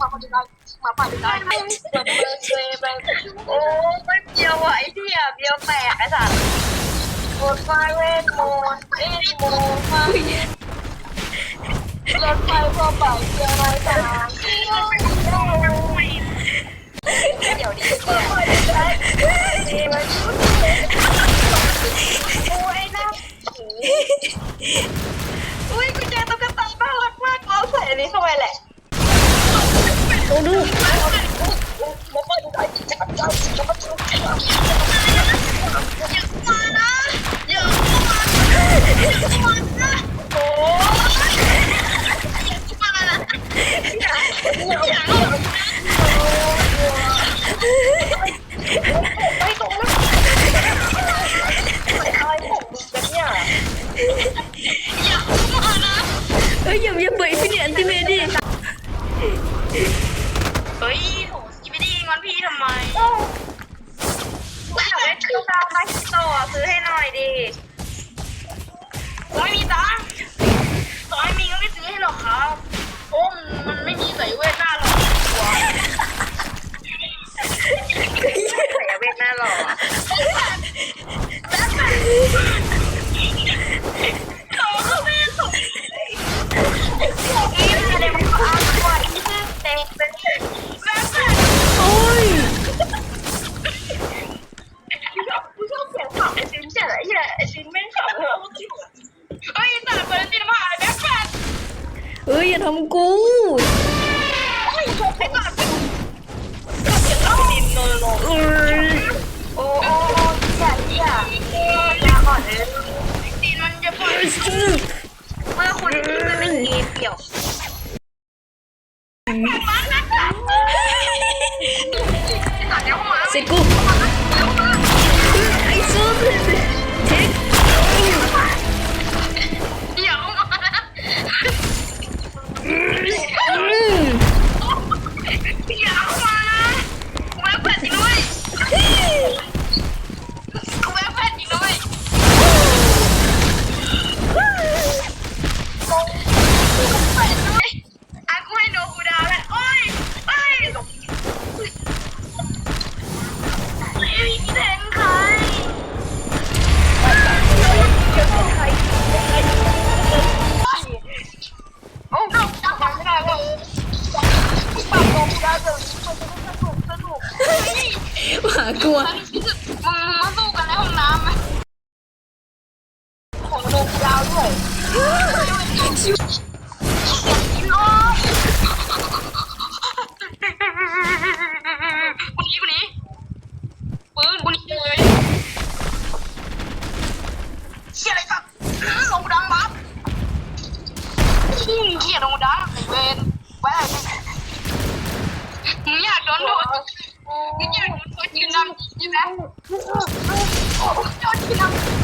มาปฏิบัติมาปฏิบัติไม่เปิดเลยเลยโอ้ไม่เบียวอะไอ้ที่อะเบียวแตกไอ้สัสหมดไฟเวทมนต์เอ็นโมไฟรถไฟพอไปเบียวไรตาเดี๋ยวนี้เปิ น่อยดิไม่มีตังค์ต่อให้มีก็ไม่ซื้อให้หรอกครับโอ้มันมันไม่มีใส่เวทหน้าหรอกหัวใส่เวทหน้าหรอกเขา สร็จกู คนนี้คนนี้ปืนคนนี้เลยเชี่ยอะไรครับลงดังบัฟเชี่ยลงดังเวนแว่มึงอยากโดนโดนมึงอยากโดนโดนยืนนำใช่ไหมจอดที่นั่งเพราะที่กำลังมโมอาตาขึ้นใจเย็นมาพานะ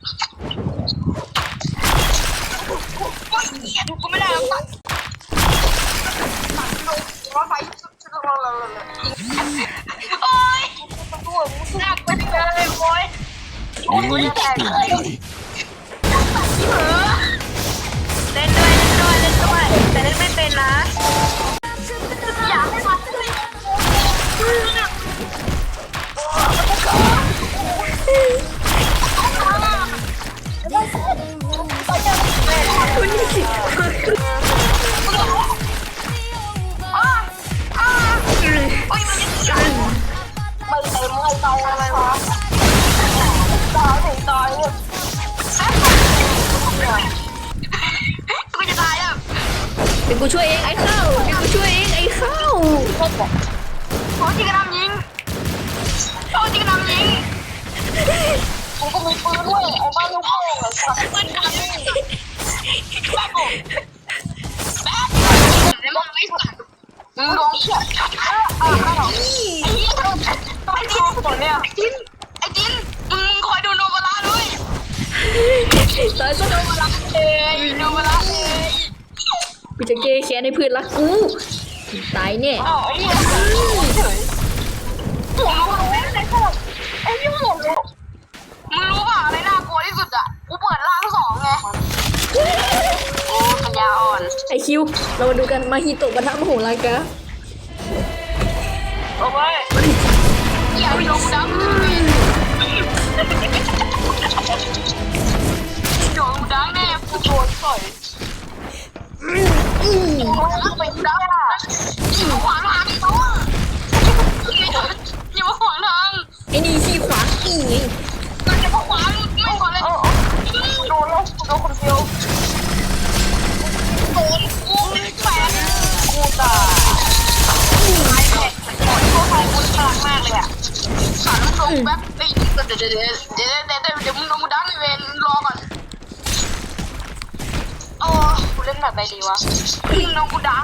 กูช่วยเองไอ้ข้าวเดี๋ยวกูช่วยเองไอ้ข้าวโอ้จิกระนำยิงโอ้จิกระนำยิงผมก็มีปืนด้วยไอ้บ้านลูกพ่อเลยครับปืนยิงแบ๊กแบ๊กแล้วมึงไม่ผ่านมึงโดนเชี่ยอ่าอ่าอ่าไอ้เหี้ยไอ้จินตัวเนี้ยไอ้นไอ้จิ้นมึงคอยดูโนบาระด้วยตายซะโนบาระเลยโนบาระเลย กูจะเกยแค้นในพื้นรักกูตายแน่อ้าไอ้เหี้ยตัวรู้แล้ไอ้พี่หัวรู้มึงรู้ป่ะอะไรน่ากลัวที่สุดอะกูเปิดร่างสองไงโอ้ปัญญาอ่อนไอคิว เรามาดูกันมาฮิโตบันทะมโหฬารกะโอ้ยอย่าไปลงดับโดนดังแน่กูโดนต่อย ไปได้ขี่ขวางทางอย่ามาขวางทางไอ้นี่ขี่ขวางอีกมันจะขวางไม่ขวางเลยโดนแล้วโดนคนเดียวโดนกูแปดกูตายไอ้แม่หมดพวกไฟกูฉลาดมากเลยอะสันตรงแป๊บไอ้เดี๋ยวเดี๋ยวเดี๋ยวเดี๋ยวเดี๋ยวมึงน้องมึงเด้ บไปดีวะยิงน้องกูดัง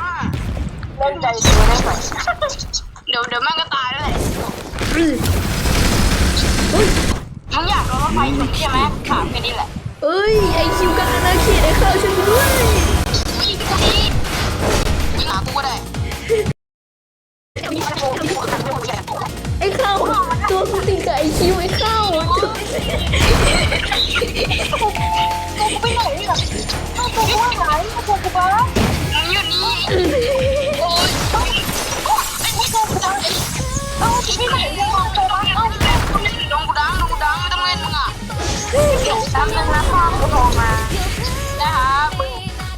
เล่นใจดีได้ไหมเดี๋ยวเดี๋ยวแม่งก็ตายแล้วแหละมึงอยากรอรถไฟถูกใช่ไหมถามแค่นี้แหละเอ้ยไอคิวกันนะเขียนไอ้ข้าฉันด้วยยิงกูดียิงหากูก็ได้ไอ้ข้าตัวคุณติงกับไอคิวไอ้ข้าวูบ้าอยู่นี่โอ้ยต้องโอ้ไอ้นี่โดนกูดังเอ้าพี่ไม่เห็นโดนกูดังเอ้าคุณนี่โดนกูดังโดนกูดังไม่ต้องเล่นมึงอะเก็บซ้ำนั้นนะพ่อกูโทรมานะคะมึง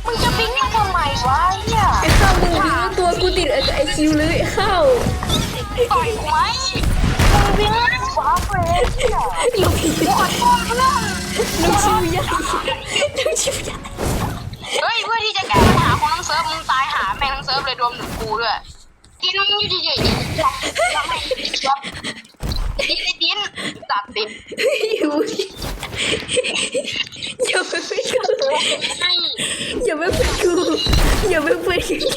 มึงจะปิ้งมาทำไมวะเนี่ยไอ้ข้าวมึงดิ้งตัวกูติดไอคิวเลยไอ้ข้าวต่อยกูไหมมึงวิ่งว้าเฟรนด์เหรอลูกชิ้นลูกชิ้นใหญ่ลูกชิ้นใหญ่ ของทั้งเซิร์ฟมึงตายหาแม่งทั้เซิร์ฟเลยรวมถึงกูด้วยกินมึงอยู่ดีๆจับจับให้จับดินดินตัดดินอยู่อย่าไปเป็นกูอย่าไปเป็นกูอย่าไปเป็นกู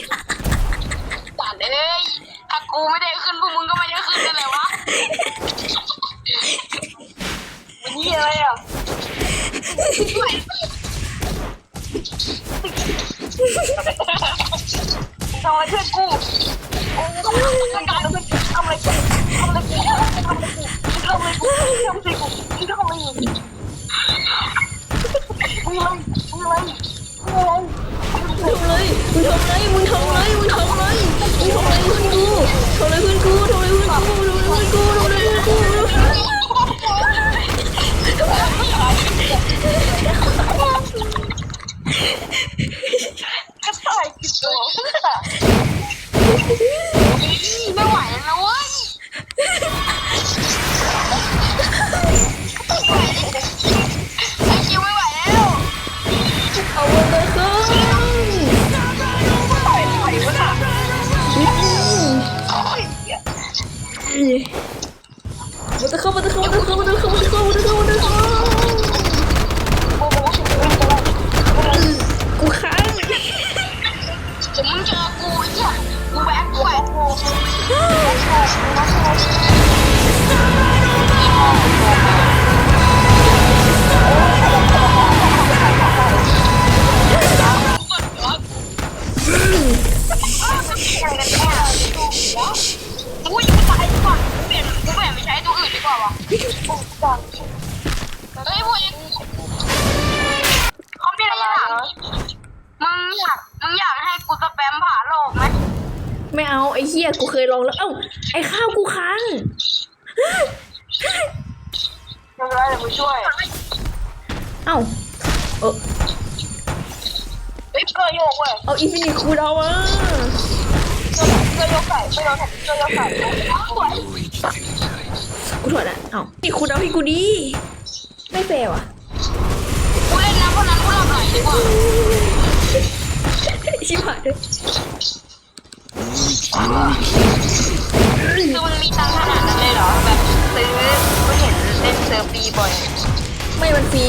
ตัดเอ้ยถ้ากูไม่ได้ขึ้นพวกมึงก็ไม่ได้ขึ้นกันเลยวะมันนี่อะไรอะ ทำอะไรเพื่อนกูโอ้ยทำอะไรกูทำอะไรกูทำอะไรกูทำอะไรกูทำอะไรกูทำอะไรกูทำอะไรกูทำอะไรกูมึงเลยมึงเลยมึงเลยมึงทำอะไรกูทำอะไรกูทำอะไรกูทำ เจอกูไอ้เหี้ยมึงแบกกูแบกกูอุ้ยกูตายดีกว่ากูเปลี่ยนกูเปลี่ยนไปใช้ตัวอื่นดีกว่าวะ ยกูเคยลองแล้ว เอ้า ไอ้ข้าวกูค้าง ไม่เป็นไรเดี๋ยวกูช่วยเอ้า เออเฮ้ยเกลือโยกเว้ยเอาอินฟินิตคูดาวมาเกลือโยกไก่เกลือโยกไก่เกลือโยกไก่สวยกูถอดละเอ้านี่คูดาวให้กูดี ไม่แฟร์ว่ะกูเล่นน้ำพนันกูหลับไหลดีกว่าชิบหายเลย คือมึงมีตังค์ขนาดนั้นเลยเหรอ แบบซื้อกูเห็นเล่นเซิร์ฟปีบ่อย ไม่มันฟรี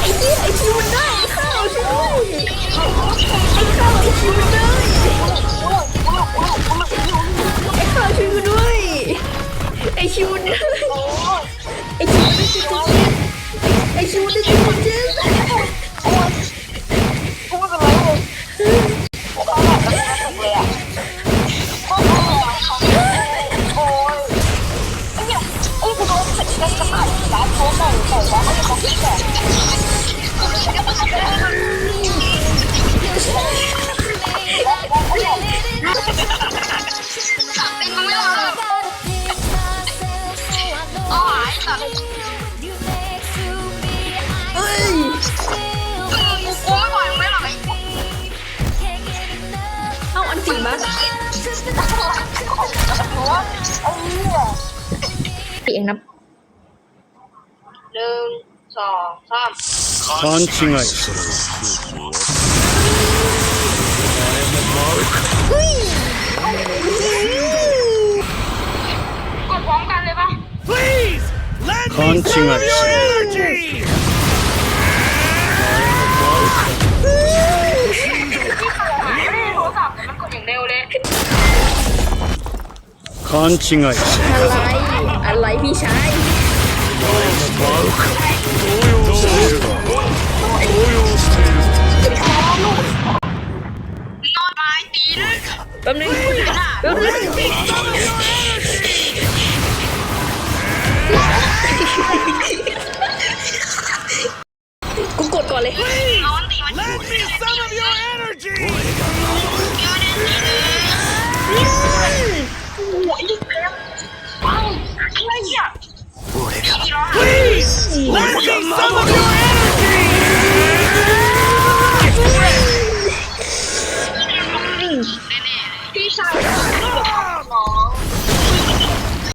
ไอ้เหี้ยไอ้คิวมันได้ไอ้ข้าวช่วยด้วยไอ้ข้าวไอ้คิวมันได้ไอ้ข้าวช่วยกูด้วยไอ้คิวันได้ไอ้คิวันได้จุดเจ็ดไอ้คิวันได้จุดเจ็ดกูไม่เป็น สัเฮ้ยกูกูไม่ไหวไม่ไหวเอาอันสีมั้ยโอ้ยปีเองนะหนึ่งสองสาม勘違いするわ 징하겠습니 다. 간칭하겠습니 다. อะไร อะไรพี่ชาย แป๊บนึงแป๊บนึง กูกดก่อนเลย